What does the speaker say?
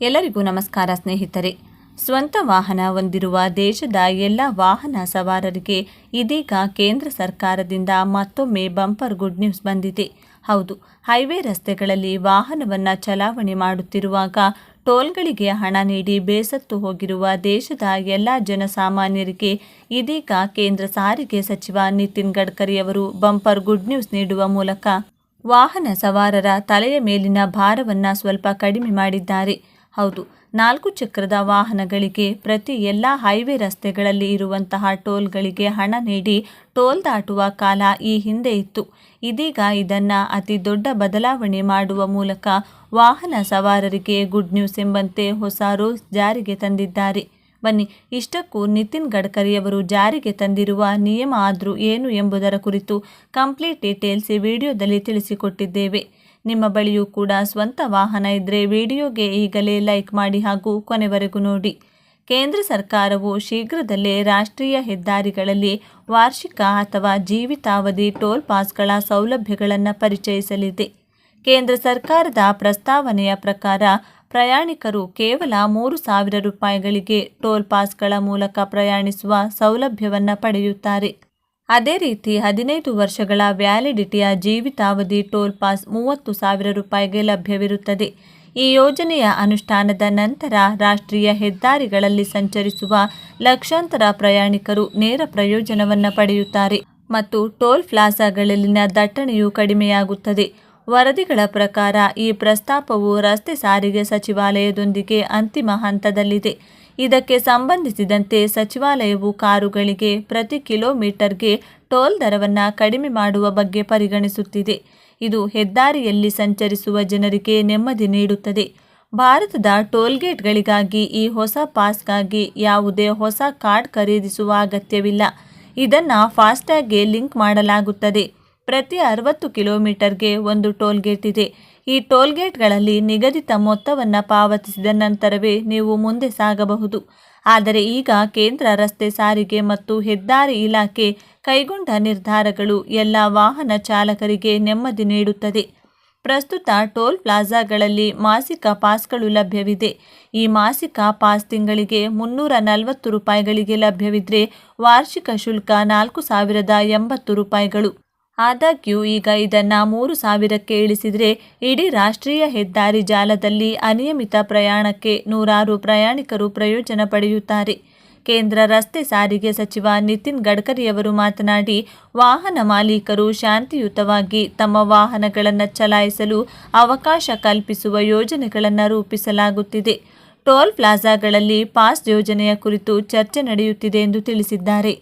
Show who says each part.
Speaker 1: ಎಲ್ಲರಿಗೂ ನಮಸ್ಕಾರ ಸ್ನೇಹಿತರೆ. ಸ್ವಂತ ವಾಹನ ಹೊಂದಿರುವ ದೇಶದ ಎಲ್ಲ ವಾಹನ ಸವಾರರಿಗೆ ಇದೀಗ ಕೇಂದ್ರ ಸರ್ಕಾರದಿಂದ ಮತ್ತೊಮ್ಮೆ ಬಂಪರ್ ಗುಡ್ ನ್ಯೂಸ್ ಬಂದಿದೆ. ಹೌದು, ಹೈವೇ ರಸ್ತೆಗಳಲ್ಲಿ ವಾಹನವನ್ನು ಚಲಾವಣೆ ಮಾಡುತ್ತಿರುವಾಗ ಟೋಲ್ಗಳಿಗೆ ಹಣ ನೀಡಿ ಬೇಸತ್ತು ಹೋಗಿರುವ ದೇಶದ ಎಲ್ಲ ಜನಸಾಮಾನ್ಯರಿಗೆ ಇದೀಗ ಕೇಂದ್ರ ಸಾರಿಗೆ ಸಚಿವ ನಿತಿನ್ ಗಡ್ಕರಿ ಅವರು ಬಂಪರ್ ಗುಡ್ ನ್ಯೂಸ್ ನೀಡುವ ಮೂಲಕ ವಾಹನ ಸವಾರರ ತಲೆಯ ಮೇಲಿನ ಭಾರವನ್ನು ಸ್ವಲ್ಪ ಕಡಿಮೆ ಮಾಡಿದ್ದಾರೆ. ಹೌದು, ನಾಲ್ಕು ಚಕ್ರದ ವಾಹನಗಳಿಗೆ ಪ್ರತಿ ಎಲ್ಲ ಹೈವೇ ರಸ್ತೆಗಳಲ್ಲಿ ಇರುವಂತಹ ಟೋಲ್ಗಳಿಗೆ ಹಣ ನೀಡಿ ಟೋಲ್ ದಾಟುವ ಕಾಲ ಈ ಹಿಂದೆ ಇತ್ತು. ಇದೀಗ ಇದನ್ನು ಅತಿ ದೊಡ್ಡ ಬದಲಾವಣೆ ಮಾಡುವ ಮೂಲಕ ವಾಹನ ಸವಾರರಿಗೆ ಗುಡ್ ನ್ಯೂಸ್ ಎಂಬಂತೆ ಹೊಸ ರೂಲ್ಸ್ ಜಾರಿಗೆ ತಂದಿದ್ದಾರೆ. ಬನ್ನಿ, ಇಷ್ಟಕ್ಕೂ ನಿತಿನ್ ಗಡ್ಕರಿಯವರು ಜಾರಿಗೆ ತಂದಿರುವ ನಿಯಮ ಆದರೂ ಏನು ಎಂಬುದರ ಕುರಿತು ಕಂಪ್ಲೀಟ್ ಡೀಟೇಲ್ಸ್ ವಿಡಿಯೋದಲ್ಲಿ ತಿಳಿಸಿಕೊಟ್ಟಿದ್ದೇವೆ. ನಿಮ್ಮ ಬಳಿಯೂ ಕೂಡ ಸ್ವಂತ ವಾಹನ ಇದ್ದರೆ ವಿಡಿಯೋಗೆ ಈಗಲೇ ಲೈಕ್ ಮಾಡಿ ಹಾಗೂ ಕೊನೆವರೆಗೂ ನೋಡಿ. ಕೇಂದ್ರ ಸರ್ಕಾರವು ಶೀಘ್ರದಲ್ಲೇ ರಾಷ್ಟ್ರೀಯ ಹೆದ್ದಾರಿಗಳಲ್ಲಿ ವಾರ್ಷಿಕ ಅಥವಾ ಜೀವಿತಾವಧಿ ಟೋಲ್ ಪಾಸ್ಗಳ ಸೌಲಭ್ಯಗಳನ್ನು ಪರಿಚಯಿಸಲಿದೆ. ಕೇಂದ್ರ ಸರ್ಕಾರದ ಪ್ರಸ್ತಾವನೆಯ ಪ್ರಕಾರ ಪ್ರಯಾಣಿಕರು ಕೇವಲ ಮೂರು ಸಾವಿರ ರೂಪಾಯಿಗಳಿಗೆ ಟೋಲ್ ಪಾಸ್ಗಳ ಮೂಲಕ ಪ್ರಯಾಣಿಸುವ ಸೌಲಭ್ಯವನ್ನು ಪಡೆಯುತ್ತಾರೆ. ಅದೇ ರೀತಿ ಹದಿನೈದು ವರ್ಷಗಳ ವ್ಯಾಲಿಡಿಟಿಯ ಜೀವಿತಾವಧಿ ಟೋಲ್ ಪಾಸ್ ಮೂವತ್ತು ಸಾವಿರ ರೂಪಾಯಿಗೆ ಲಭ್ಯವಿರುತ್ತದೆ. ಈ ಯೋಜನೆಯ ಅನುಷ್ಠಾನದ ನಂತರ ರಾಷ್ಟ್ರೀಯ ಹೆದ್ದಾರಿಗಳಲ್ಲಿ ಸಂಚರಿಸುವ ಲಕ್ಷಾಂತರ ಪ್ರಯಾಣಿಕರು ನೇರ ಪ್ರಯೋಜನವನ್ನು ಪಡೆಯುತ್ತಾರೆ ಮತ್ತು ಟೋಲ್ ಪ್ಲಾಜಾಗಳಲ್ಲಿನ ದಟ್ಟಣೆಯು ಕಡಿಮೆಯಾಗುತ್ತದೆ. ವರದಿಗಳ ಪ್ರಕಾರ ಈ ಪ್ರಸ್ತಾಪವು ರಸ್ತೆ ಸಾರಿಗೆ ಸಚಿವಾಲಯದೊಂದಿಗೆ ಅಂತಿಮ ಹಂತದಲ್ಲಿದೆ. ಇದಕ್ಕೆ ಸಂಬಂಧಿಸಿದಂತೆ ಸಚಿವಾಲಯವು ಕಾರುಗಳಿಗೆ ಪ್ರತಿ ಕಿಲೋಮೀಟರ್ಗೆ ಟೋಲ್ ದರವನ್ನು ಕಡಿಮೆ ಮಾಡುವ ಬಗ್ಗೆ ಪರಿಗಣಿಸುತ್ತಿದೆ. ಇದು ಹೆದ್ದಾರಿಯಲ್ಲಿ ಸಂಚರಿಸುವ ಜನರಿಗೆ ನೆಮ್ಮದಿ ನೀಡುತ್ತದೆ. ಭಾರತದ ಟೋಲ್ಗೇಟ್ಗಳಿಗಾಗಿ ಈ ಹೊಸ ಪಾಸ್ಗಾಗಿ ಯಾವುದೇ ಹೊಸ ಕಾರ್ಡ್ ಖರೀದಿಸುವ ಅಗತ್ಯವಿಲ್ಲ. ಇದನ್ನು ಫಾಸ್ಟ್ಯಾಗ್ಗೆ ಲಿಂಕ್ ಮಾಡಲಾಗುತ್ತದೆ. ಪ್ರತಿ ಅರವತ್ತು ಕಿಲೋಮೀಟರ್ಗೆ ಒಂದು ಟೋಲ್ಗೇಟ್ ಇದೆ. ಈ ಟೋಲ್ಗೇಟ್ಗಳಲ್ಲಿ ನಿಗದಿತ ಮೊತ್ತವನ್ನು ಪಾವತಿಸಿದ ನಂತರವೇ ನೀವು ಮುಂದೆ ಸಾಗಬಹುದು. ಆದರೆ ಈಗ ಕೇಂದ್ರ ರಸ್ತೆ ಸಾರಿಗೆ ಮತ್ತು ಹೆದ್ದಾರಿ ಇಲಾಖೆ ಕೈಗೊಂಡ ನಿರ್ಧಾರಗಳು ಎಲ್ಲ ವಾಹನ ಚಾಲಕರಿಗೆ ನೆಮ್ಮದಿ ನೀಡುತ್ತದೆ. ಪ್ರಸ್ತುತ ಟೋಲ್ ಪ್ಲಾಜಾಗಳಲ್ಲಿ ಮಾಸಿಕ ಪಾಸ್ಗಳು ಲಭ್ಯವಿದೆ. ಈ ಮಾಸಿಕ ಪಾಸ್ ತಿಂಗಳಿಗೆ ಮುನ್ನೂರ ನಲವತ್ತು ರೂಪಾಯಿಗಳಿಗೆ ಲಭ್ಯವಿದ್ದರೆ ವಾರ್ಷಿಕ ಶುಲ್ಕ ನಾಲ್ಕು ಸಾವಿರದ ಎಂಬತ್ತು ರೂಪಾಯಿಗಳು. ಆದಾಗ್ಯೂ ಈಗ ಇದನ್ನು ಮೂರು ಸಾವಿರಕ್ಕೆ ಇಳಿಸಿದರೆ ಇಡೀ ರಾಷ್ಟ್ರೀಯ ಹೆದ್ದಾರಿ ಜಾಲದಲ್ಲಿ ಅನಿಯಮಿತ ಪ್ರಯಾಣಕ್ಕೆ ನೂರಾರು ಪ್ರಯಾಣಿಕರು ಪ್ರಯೋಜನ ಪಡೆಯುತ್ತಾರೆ. ಕೇಂದ್ರ ರಸ್ತೆ ಸಾರಿಗೆ ಸಚಿವ ನಿತಿನ್ ಗಡ್ಕರಿಯವರು ಮಾತನಾಡಿ, ವಾಹನ ಮಾಲೀಕರು ಶಾಂತಿಯುತವಾಗಿ ತಮ್ಮ ವಾಹನಗಳನ್ನು ಚಲಾಯಿಸಲು ಅವಕಾಶ ಕಲ್ಪಿಸುವ ಯೋಜನೆಗಳನ್ನು ರೂಪಿಸಲಾಗುತ್ತಿದೆ. ಟೋಲ್ ಪ್ಲಾಜಾಗಳಲ್ಲಿ ಪಾಸ್ ಯೋಜನೆಯ ಕುರಿತು ಚರ್ಚೆ ನಡೆಯುತ್ತಿದೆ ಎಂದು ತಿಳಿಸಿದ್ದಾರೆ.